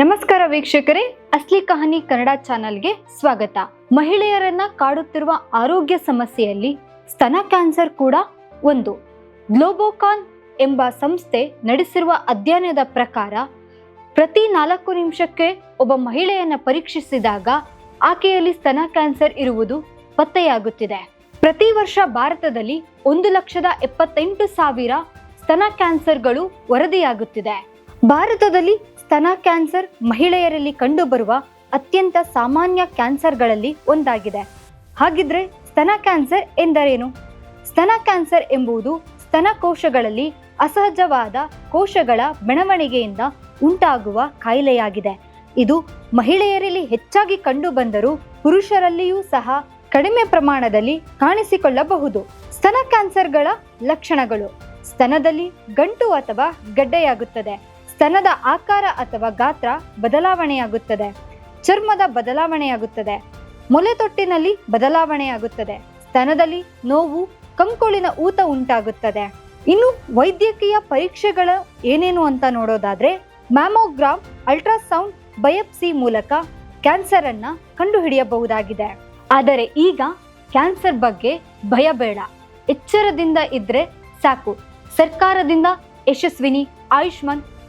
ನಮಸ್ಕಾರ ವೀಕ್ಷಕರೇ, ಅಸ್ಲಿ ಕಹಾನಿ ಕನ್ನಡ ಚಾನೆಲ್ಗೆ ಸ್ವಾಗತ. ಮಹಿಳೆಯರನ್ನ ಕಾಡುತ್ತಿರುವ ಆರೋಗ್ಯ ಸಮಸ್ಯೆಯಲ್ಲಿ ಸ್ತನ ಕ್ಯಾನ್ಸರ್ ಕೂಡ ಒಂದು. ಗ್ಲೋಬೋಕಾನ್ ಎಂಬ ಸಂಸ್ಥೆ ನಡೆಸಿರುವ ಅಧ್ಯಯನದ ಪ್ರಕಾರ, ಪ್ರತಿ ನಾಲ್ಕು ನಿಮಿಷಕ್ಕೆ ಒಬ್ಬ ಮಹಿಳೆಯನ್ನ ಪರೀಕ್ಷಿಸಿದಾಗ ಆಕೆಯಲ್ಲಿ ಸ್ತನ ಕ್ಯಾನ್ಸರ್ ಇರುವುದು ಪತ್ತೆಯಾಗುತ್ತಿದೆ. ಪ್ರತಿ ವರ್ಷ ಭಾರತದಲ್ಲಿ ಒಂದು ಲಕ್ಷದ ಎಪ್ಪತ್ತೆಂಟು ಸಾವಿರ ಸ್ತನ ಕ್ಯಾನ್ಸರ್ಗಳು ವರದಿಯಾಗುತ್ತಿದೆ. ಭಾರತದಲ್ಲಿ ಸ್ತನ ಕ್ಯಾನ್ಸರ್ ಮಹಿಳೆಯರಲ್ಲಿ ಕಂಡುಬರುವ ಅತ್ಯಂತ ಸಾಮಾನ್ಯ ಕ್ಯಾನ್ಸರ್ಗಳಲ್ಲಿ ಒಂದಾಗಿದೆ. ಹಾಗಿದ್ರೆ ಸ್ತನ ಕ್ಯಾನ್ಸರ್ ಎಂದರೇನು? ಸ್ತನ ಕ್ಯಾನ್ಸರ್ ಎಂಬುದು ಸ್ತನ ಕೋಶಗಳಲ್ಲಿ ಅಸಹಜವಾದ ಕೋಶಗಳ ಬೆಳವಣಿಗೆಯಿಂದ ಉಂಟಾಗುವ ಕಾಯಿಲೆಯಾಗಿದೆ. ಇದು ಮಹಿಳೆಯರಲ್ಲಿ ಹೆಚ್ಚಾಗಿ ಕಂಡುಬಂದರೂ ಪುರುಷರಲ್ಲಿಯೂ ಸಹ ಕಡಿಮೆ ಪ್ರಮಾಣದಲ್ಲಿ ಕಾಣಿಸಿಕೊಳ್ಳಬಹುದು. ಸ್ತನ ಕ್ಯಾನ್ಸರ್ಗಳ ಲಕ್ಷಣಗಳು. ಸ್ತನದಲ್ಲಿ ಗಂಟು ಅಥವಾ ಗಡ್ಡೆಯಾಗುತ್ತದೆ. ಸ್ತನದ ಆಕಾರ ಅಥವಾ ಗಾತ್ರ ಬದಲಾವಣೆಯಾಗುತ್ತದೆ. ಚರ್ಮದ ಬದಲಾವಣೆಯಾಗುತ್ತದೆ. ಮೊಲೆತೊಟ್ಟಿನಲ್ಲಿ ಬದಲಾವಣೆಯಾಗುತ್ತದೆ. ಸ್ತನದಲ್ಲಿ ನೋವು, ಕಂಕುಳಿನ ಊತ ಉಂಟಾಗುತ್ತದೆ. ಇನ್ನು ವೈದ್ಯಕೀಯ ಪರೀಕ್ಷೆಗಳ ಏನೇನು ಅಂತ ನೋಡೋದಾದ್ರೆ, ಮ್ಯಾಮೋಗ್ರಾಮ್, ಅಲ್ಟ್ರಾಸೌಂಡ್, ಬಯಪ್ಸಿ ಮೂಲಕ ಕ್ಯಾನ್ಸರ್ ಅನ್ನ ಕಂಡುಹಿಡಿಯಬಹುದಾಗಿದೆ. ಆದರೆ ಈಗ ಕ್ಯಾನ್ಸರ್ ಬಗ್ಗೆ ಭಯ ಬೇಡ. ಎಚ್ಚರದಿಂದ ಇದ್ರೆ ಸಾಕು. ಸರ್ಕಾರದಿಂದ ಯಶಸ್ವಿನಿ, ಆಯುಷ್ಮಾನ್